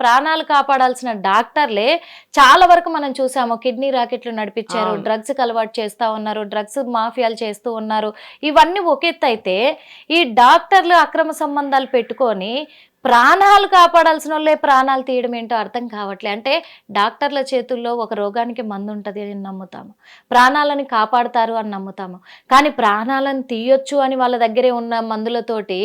ప్రాణాలు కాపాడాల్సిన డాక్టర్లే చాలా వరకు మనం చూసాము కిడ్నీ రాకెట్లు నడిపించారు. డ్రగ్స్ అలవాటు చేస్తా ఉన్నారు డ్రగ్స్ మాఫియాలు చేస్తూ ఉన్నారు ఇవన్నీ ఒక అయితే ఈ డాక్టర్లు అక్రమ సంబంధాలు పెట్టుకొని ప్రాణాలు కాపాడాల్సిన వాళ్ళే ప్రాణాలు తీయడం ఏంటో అర్థం కావట్లే. అంటే డాక్టర్ల చేతుల్లో ఒక రోగానికి మందు ఉంటుంది అని నమ్ముతాము. ప్రాణాలని కాపాడతారు అని నమ్ముతాము. కానీ ప్రాణాలను తీయొచ్చు అని వాళ్ళ దగ్గరే ఉన్న మందులతోటి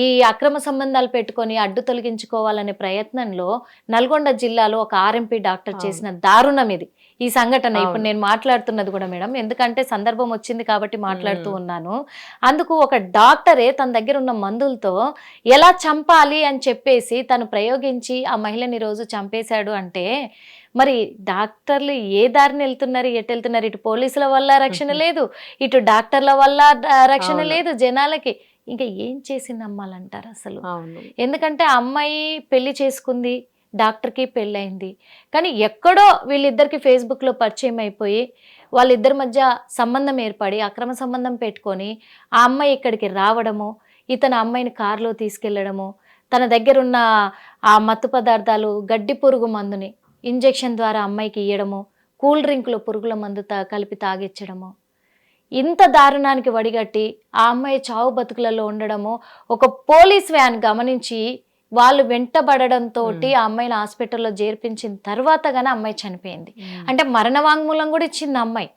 ఈ అక్రమ సంబంధాలు పెట్టుకొని అడ్డు తొలగించుకోవాలనే ప్రయత్నంలో నల్గొండ జిల్లాలో ఒక ఆర్ఎంపీ డాక్టర్. చేసిన దారుణం ఇది. ఈ సంఘటన ఇప్పుడు. నేను మాట్లాడుతున్నది కూడా మేడం. ఎందుకంటే సందర్భం వచ్చింది కాబట్టి మాట్లాడుతూ. ఉన్నాను. అందుకు ఒక డాక్టరే తన దగ్గర ఉన్న మందులతో ఎలా చంపాలి అని చెప్పేసి తను ప్రయోగించి ఆ మహిళని రోజు చంపేశాడు అంటే మరి డాక్టర్లు ఏ దారిని వెళ్తున్నారు ఎటు వెళ్తున్నారు ఇటు పోలీసుల వల్ల రక్షణ లేదు ఇటు డాక్టర్ల వల్ల రక్షణ. లేదు జనాలకి. ఇంకా ఏం చేసి నమ్మాలంటారు అసలు? ఎందుకంటే ఆ అమ్మాయి పెళ్ళి చేసుకుంది డాక్టర్కి పెళ్ళయింది. కానీ ఎక్కడో వీళ్ళిద్దరికి ఫేస్బుక్లో పరిచయం అయిపోయి వాళ్ళిద్దరి మధ్య సంబంధం ఏర్పడి అక్రమ సంబంధం పెట్టుకొని ఆ అమ్మాయి ఇక్కడికి రావడము ఇతను అమ్మాయిని కారులో తీసుకెళ్ళడము తన దగ్గర ఉన్న ఆ మత్తు పదార్థాలు గడ్డి పురుగు మందుని ఇంజెక్షన్ ద్వారా అమ్మాయికి ఇయ్యడము కూల్ డ్రింక్లో పురుగుల మందు తా కలిపి తాగించడము ఇంత దారుణానికి వడిగట్టి ఆ అమ్మాయి చావు బతుకులలో ఉండడము ఒక పోలీస్ వ్యాన్ గమనించి వాళ్ళు వెంటబడడంతో ఆ అమ్మాయిని హాస్పిటల్లో చేర్పించిన తర్వాత గానీ అమ్మాయి చనిపోయింది. అంటే మరణ వాంగ్మూలం కూడా ఇచ్చింది అమ్మాయి.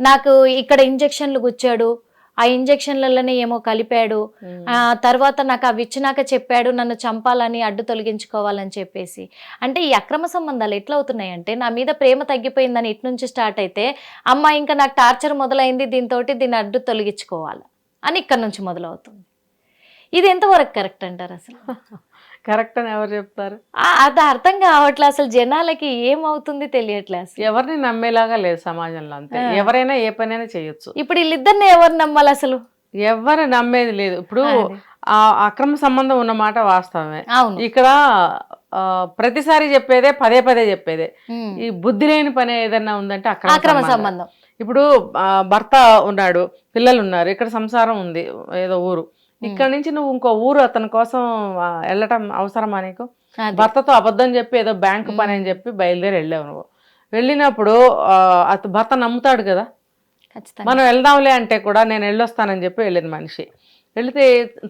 నాకు ఇక్కడ ఇంజెక్షన్లు గుచ్చాడు ఆ ఇంజెక్షన్లలోనే ఏమో కలిపాడు తర్వాత నాకు అవి ఇచ్చినాక చెప్పాడు నన్ను చంపాలని అడ్డు తొలగించుకోవాలని చెప్పేసి. అంటే ఈ అక్రమ సంబంధాలు ఎట్లా అవుతున్నాయి అంటే నా మీద ప్రేమ తగ్గిపోయిందని ఇటు నుంచి స్టార్ట్ అయితే అమ్మ ఇంకా నాకు టార్చర్ మొదలైంది దీంతో దీన్ని అడ్డు తొలగించుకోవాలి అని ఇక్కడ నుంచి మొదలవుతుంది. ఇది ఎంతవరకు కరెక్ట్ అంటారు అసలు? కరెక్ట్ అని ఎవరు చెప్తారు? అది అర్థం కావట్లే అసలు జనాలకి ఏమవుతుంది తెలియట్లే అసలు. ఎవరిని నమ్మేలాగా లేదు సమాజంలో అంతే. ఎవరైనా ఏ పనైనా చేయొచ్చు. ఇప్పుడు వీళ్ళిద్దరిని ఎవరు నమ్మాలి అసలు? ఎవరు నమ్మేది లేదు. ఇప్పుడు. ఆ అక్రమ సంబంధం ఉన్న మాట వాస్తవమే. ఇక్కడ ప్రతిసారి చెప్పేదే పదే పదే చెప్పేదే. ఈ బుద్ధి లేని పని ఏదన్నా ఉందంటే అక్రమ అక్రమ సంబంధం. ఇప్పుడు భర్త ఉన్నాడు పిల్లలు ఉన్నారు ఇక్కడ సంసారం ఉంది ఏదో ఊరు. ఇక్కడ నుంచి నువ్వు ఇంకో ఊరు అతని కోసం వెళ్ళటం అవసరమా నీకు. భర్తతో అబద్ధం చెప్పి ఏదో బ్యాంకు పని అని చెప్పి బయలుదేరి వెళ్ళావు నువ్వు. వెళ్ళినప్పుడు భర్త నమ్ముతాడు కదా? మనం వెళ్దాంలే అంటే కూడా నేను వెళ్ళొస్తానని చెప్పి వెళ్ళింది మనిషి. వెళితే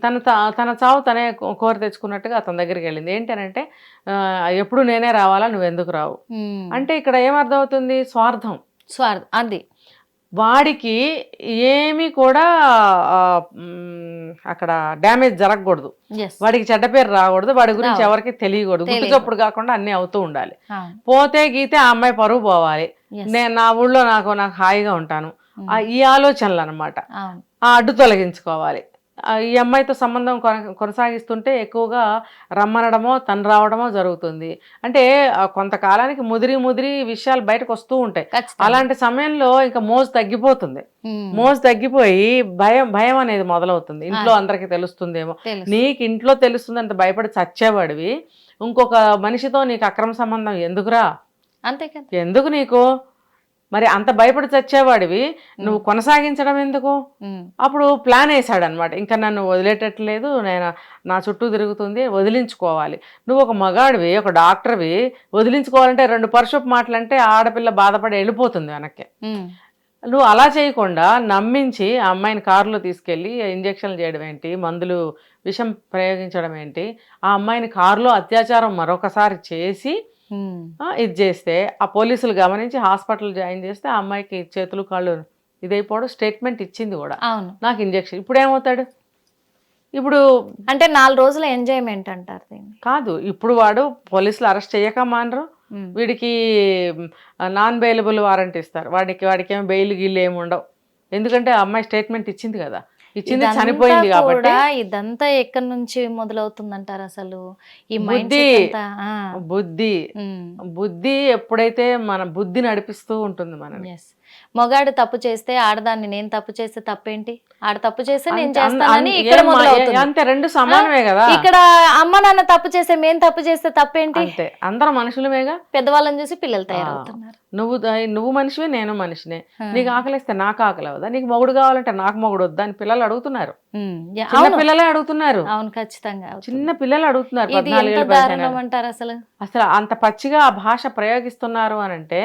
తన తన చావు తనే కోరి తెచ్చుకున్నట్టుగా అతని దగ్గరికి వెళ్ళింది. ఏంటనంటే ఎప్పుడు నేనే రావాలా నువ్వు ఎందుకు రావు. అంటే ఇక్కడ ఏమర్థమవుతుంది? స్వార్థం. స్వార్థ. అది. వాడికి ఏమీ కూడా అక్కడ డ్యామేజ్ జరగకూడదు. వాడికి చెడ్డ పేరు రాకూడదు. వాడి గురించి. ఎవరికి తెలియకూడదు. గుట్టు తెలియదు. చప్పుడు కాకుండా అన్నీ అవుతూ ఉండాలి. పోతే గీతే ఆ అమ్మాయి పరువు పోవాలి. నేను నా ఊళ్ళో నాకు నాకు హాయిగా ఉంటాను. ఆ, ఈ ఆలోచనలు అనమాట ఆ అడ్డు తొలగించుకోవాలి. ఈ అమ్మాయితో సంబంధం కొన- కొనసాగిస్తుంటే ఎక్కువగా రమ్మనడమో తను రావడమో జరుగుతుంది. అంటే కొంతకాలానికి ముదిరి ముదిరి విషయాలు బయటకు వస్తూ ఉంటాయి. అలాంటి సమయంలో ఇంకా మోజు తగ్గిపోతుంది. మోజు తగ్గిపోయి భయం భయం అనేది మొదలవుతుంది. ఇంట్లో అందరికి తెలుస్తుందేమో. తెలుసు. నీకు ఇంట్లో తెలుస్తుంది అంత భయపడి చచ్చేవాడివి. ఇంకొక మనిషితో నీకు అక్రమ సంబంధం ఎందుకురా? అంతే ఎందుకు నీకు? మరి అంత భయపడి చచ్చేవాడివి. నువ్వు కొనసాగించడం ఎందుకు. అప్పుడు ప్లాన్ వేసాడు అనమాట ఇంకా నన్ను వదిలేటట్లేదు నేను నా చుట్టూ తిరుగుతుంది వదిలించుకోవాలి. నువ్వు ఒక మగాడివి ఒక డాక్టర్వి వదిలించుకోవాలంటే రెండు పరుషపు మాటలు అంటే ఆడపిల్ల బాధపడి వెళ్ళిపోతుంది వెనక్కి. నువ్వు అలా చేయకుండా నమ్మించి ఆ అమ్మాయిని కారులో తీసుకెళ్ళి ఇంజక్షన్లు చేయడం ఏంటి మందులు విషం ప్రయోగించడం ఏంటి ఆ అమ్మాయిని కారులో అత్యాచారం మరొకసారి చేసి ఇది చేస్తే ఆ పోలీసులు గమనించి హాస్పిటల్ జాయిన్ చేస్తే ఆ అమ్మాయికి చేతులు కాళ్ళు ఇదైపోవడం స్టేట్మెంట్ ఇచ్చింది కూడా. అవును. నాకు ఇంజక్షన్. ఇప్పుడు ఏమవుతాడు ఇప్పుడు అంటే నాలుగు రోజుల ఎంజాయ్మెంట్ అంటారు దీన్ని. కాదు ఇప్పుడు వాడు పోలీసులు అరెస్ట్ చేయక మానరు. వీడికి నాన్ బెయిలబుల్ వారెంట్ ఇస్తారు. వాడికి వాడికి ఏమో బెయిల్ గిల్లు ఏమి ఉండవు. ఎందుకంటే ఆ అమ్మాయి స్టేట్మెంట్ ఇచ్చింది కదా. ఇచ్చింది చనిపోయింది కాబట్టి ఇదంతా ఎక్కడి నుంచి మొదలవుతుంది అంటారు అసలు ఈ బుద్ధి. బుద్ధి. బుద్ధి ఎప్పుడైతే మన బుద్ధి నడిపిస్తూ ఉంటుంది Yes. మొగాడు తప్పు చేస్తే ఆడదాన్ని నేను తప్పు చేస్తే తప్పేంటి? ఆడ తప్పు చేస్తే నేను చేస్తానని ఇక్కడ అంతే రెండు సమానమే కదా? ఇక్కడ అమ్మ నాన్న తప్పు చేస్తే మేం తప్పు చేస్తే తప్పేంటి? అంతే అందరం మనుషులమేగా? పెద్దవాళ్ళని చూసి పిల్లలు తయారవుతున్నారు. నువ్వు నువ్వు మనిషివే నేను మనిషినే. నీకు ఆకలిస్తే నాకు ఆకలి అవదా నీకు మొగుడు కావాలంటే నాకు మొగుడు వద్దా అని పిల్లలు అడుగుతున్నారు. చిన్న పిల్లలే అడుగుతున్నారు. అవును ఖచ్చితంగా. చిన్న పిల్లలు అడుగుతున్నారు అంటారు అసలు? అసలు అంత పచ్చిగా ఆ భాష ప్రయోగిస్తున్నారు అని అంటే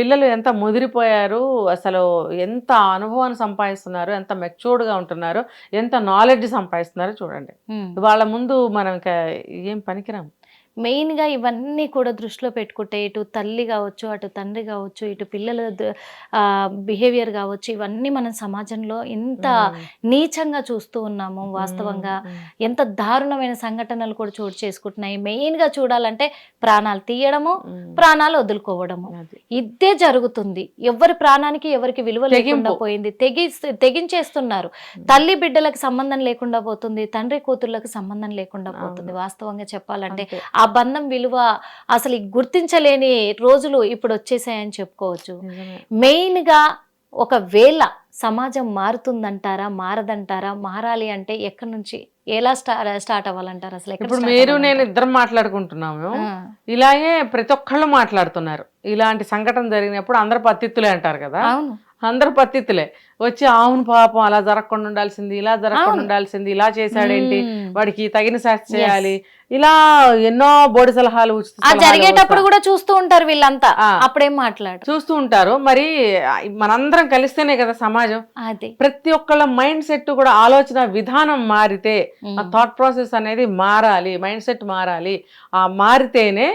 పిల్లలు ఎంత ముదిరిపోయారు అసలు ఎంత అనుభవాన్ని సంపాదిస్తున్నారు ఎంత మెచ్యూర్డ్గా ఉంటున్నారు ఎంత నాలెడ్జ్ సంపాదిస్తున్నారు చూడండి. వాళ్ళ ముందు మనం ఏం పనికిరాం మెయిన్గా ఇవన్నీ కూడా దృష్టిలో పెట్టుకుంటే ఇటు తల్లి కావచ్చు అటు తండ్రి కావచ్చు ఇటు పిల్లల బిహేవియర్ కావచ్చు ఇవన్నీ మనం సమాజంలో ఎంత నీచంగా చూస్తూ ఉన్నాము వాస్తవంగా. ఎంత దారుణమైన సంఘటనలు కూడా చోటు చేసుకుంటున్నాయి. మెయిన్గా చూడాలంటే ప్రాణాలు తీయడము ప్రాణాలు వదులుకోవడము. ఇదే జరుగుతుంది. ఎవరి ప్రాణానికి ఎవరికి విలువ లేకుండా. పోయింది. తెగి తెగించేస్తున్నారు. తల్లి బిడ్డలకు సంబంధం లేకుండా పోతుంది. తండ్రి కూతుర్లకు సంబంధం లేకుండా పోతుంది. వాస్తవంగా చెప్పాలంటే. ఆ బంధం విలువ అసలు గుర్తించలేని రోజులు ఇప్పుడు వచ్చేసాయని చెప్పుకోవచ్చు. నిజమే. మెయిన్గా ఒకవేళ సమాజం మారుతుందంటారా మారదంటారా మారాలి అంటే ఎక్కడి నుంచి ఎలా స్టార్ట్ స్టార్ట్ అవ్వాలంటారు అసలు ఎక్కడ ఇప్పుడు మీరు నేను? ఇద్దరం మాట్లాడుకుంటున్నాము. ఇలాగే ప్రతి ఒక్కళ్ళు మాట్లాడుతున్నారు. ఇలాంటి సంఘటన జరిగినప్పుడు అందరు పత్తిత్తులే అంటారు కదా. అందరు పత్తిత్తులే వచ్చి అవును పాపం అలా జరగకుండా ఉండాల్సింది ఇలా జరగకుండా. ఉండాల్సింది ఇలా చేశాడేంటి. వాడికి తగిన శాస్తి చేయాలి. ఇలా ఎన్నో బోడి సలహాలు జరిగేటప్పుడు కూడా చూస్తూ ఉంటారు వీళ్ళంతా. అప్పుడేం మాట్లాడు చూస్తూ ఉంటారు. మరి మనందరం కలిస్తేనే కదా సమాజం. అదే. ప్రతి ఒక్కళ్ళ మైండ్ సెట్ కూడా ఆలోచన విధానం మారితే ఆ. థాట్ ప్రాసెస్ అనేది మారాలి మైండ్ సెట్ మారాలి. ఆ మారితేనే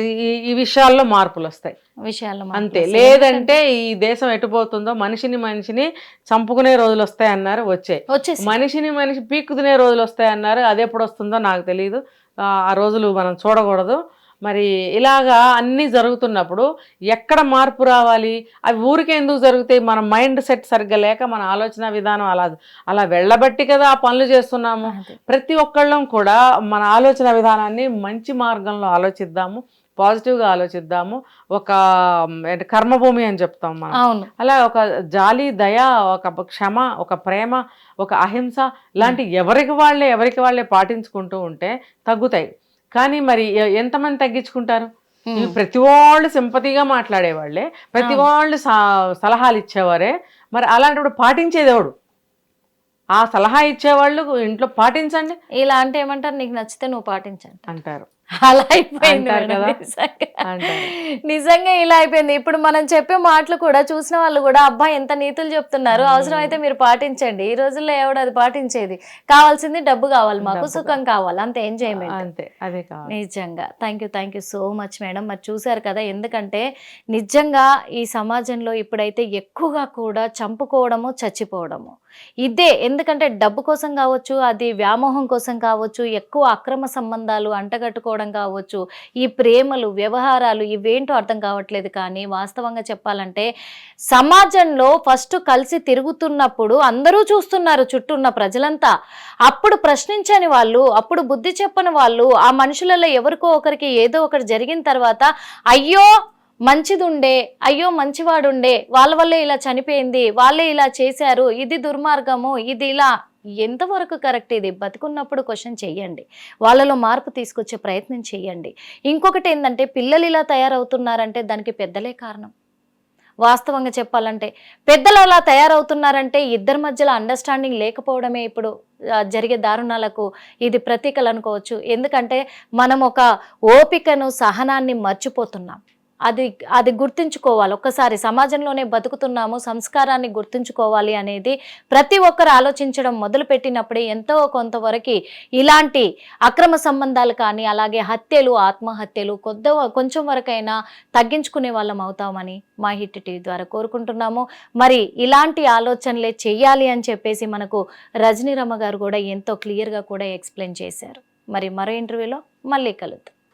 ఈ- ఈ విషయాల్లో మార్పులు వస్తాయి. విషయాల్లో అంతే. లేదంటే ఈ దేశం ఎటుపోతుందో మనిషిని మనిషిని చంపుకునే రోజులు వస్తాయన్నారు వచ్చాయి. వచ్చేసి మనిషిని మనిషి పీక్కుతునే రోజులు వస్తాయన్నారు అది ఎప్పుడు వస్తుందో నాకు తెలియదు ఆ రోజులు మనం చూడకూడదు. మరి ఇలాగా అన్నీ జరుగుతున్నప్పుడు ఎక్కడ మార్పు రావాలి? అవి ఊరికే ఎందుకు జరుగుతాయి? మన మైండ్ సెట్ సరిగ్గా లేక మన ఆలోచన విధానం అలా అలా వెళ్ళబట్టి కదా ఆ పనులు చేస్తున్నాము. ప్రతి ఒక్కళ్ళం కూడా మన ఆలోచన విధానాన్ని మంచి మార్గంలో ఆలోచిద్దాము. పాజిటివ్గా ఆలోచిద్దాము. ఒక కర్మభూమి అని చెప్తాం మనం. అలా ఒక జాలి దయ ఒక క్షమ ఒక ప్రేమ ఒక అహింస ఇలాంటి ఎవరికి వాళ్ళే ఎవరికి వాళ్ళే పాటించుకుంటూ ఉంటే తగ్గుతాయి. కానీ మరి ఎంతమంది తగ్గించుకుంటారు? ప్రతి వాళ్ళు సింపతిగా మాట్లాడేవాళ్ళే ప్రతి. వాళ్ళు సలహాలు ఇచ్చేవారే. మరి అలాంటప్పుడు పాటించేది ఎవడు? ఆ సలహా ఇచ్చేవాళ్ళు ఇంట్లో పాటించండి. ఇలా అంటే ఏమంటారు? నీకు నచ్చితే నువ్వు పాటించండి అంటారు. అలా అయిపోయింది కదా? నిజంగా. ఇలా అయిపోయింది. ఇప్పుడు మనం చెప్పే మాటలు కూడా చూసిన వాళ్ళు కూడా అబ్బా ఎంత నీతులు చెప్తున్నారు. అవసరం అయితే మీరు పాటించండి. ఈ రోజుల్లో ఎవడు అది పాటించేది? కావాల్సింది డబ్బు కావాలి మాకు సుఖం కావాలి. అంత ఎంజాయ్మెంట్ అంతే అదే నిజంగా. Thank you thank you so much madam. మరి చూశారు కదా ఎందుకంటే నిజంగా ఈ సమాజంలో ఇప్పుడైతే ఎక్కువగా కూడా చంపుకోవడము చచ్చిపోవడము. ఇదే ఎందుకంటే డబ్బు కోసం కావచ్చు అది వ్యామోహం కోసం కావచ్చు ఎక్కువ అక్రమ సంబంధాలు అంటగట్టుకోవడం కావచ్చు ఈ ప్రేమలు వ్యవహారాలు ఇవేంటో అర్థం కావట్లేదు. కానీ వాస్తవంగా చెప్పాలంటే సమాజంలో ఫస్ట్ కలిసి తిరుగుతున్నప్పుడు అందరూ చూస్తున్నారు చుట్టూ ఉన్న ప్రజలంతా. అప్పుడు ప్రశ్నించని వాళ్ళు అప్పుడు బుద్ధి చెప్పని వాళ్ళు ఆ మనుషులలో ఎవరికో ఒకరికి ఏదో ఒకటి జరిగిన తర్వాత అయ్యో మంచిదుండే అయ్యో మంచివాడుండే వాళ్ళ వల్లే ఇలా చనిపోయింది వాళ్ళే ఇలా చేశారు ఇది దుర్మార్గము ఇది ఇలా ఎంతవరకు కరెక్ట్ ఇది? బతుకున్నప్పుడు క్వశ్చన్ చేయండి వాళ్ళలో మార్పు తీసుకొచ్చే ప్రయత్నం చేయండి ఇంకొకటి ఏంటంటే పిల్లలు ఇలా తయారవుతున్నారంటే దానికి పెద్దలే కారణం. వాస్తవంగా చెప్పాలంటే పెద్దలు అలా తయారవుతున్నారంటే ఇద్దరి మధ్యలో అండర్స్టాండింగ్ లేకపోవడమే ఇప్పుడు జరిగే దారుణాలకు ఇది ప్రతీకలు అనుకోవచ్చు. ఎందుకంటే మనం ఒక ఓపికను సహనాన్ని మర్చిపోతున్నాం. అది అది గుర్తుంచుకోవాలి. ఒక్కసారి సమాజంలోనే బతుకుతున్నాము సంస్కారాన్ని గుర్తుంచుకోవాలి అనేది ప్రతి ఒక్కరు ఆలోచించడం మొదలుపెట్టినప్పుడే ఎంతో కొంతవరకు ఇలాంటి అక్రమ సంబంధాలు కానీ అలాగే హత్యలు ఆత్మహత్యలు కొద్ది కొంచెం వరకైనా తగ్గించుకునే వాళ్ళం అవుతామని మా హిట్ టీవీ ద్వారా కోరుకుంటున్నాము. మరి ఇలాంటి ఆలోచనలే చేయాలి అని చెప్పేసి మనకు రజనీరమ్మ గారు కూడా ఎంతో క్లియర్గా కూడా ఎక్స్ప్లెయిన్ చేశారు. మరి మరో ఇంటర్వ్యూలో మళ్ళీ కలుద్దాం.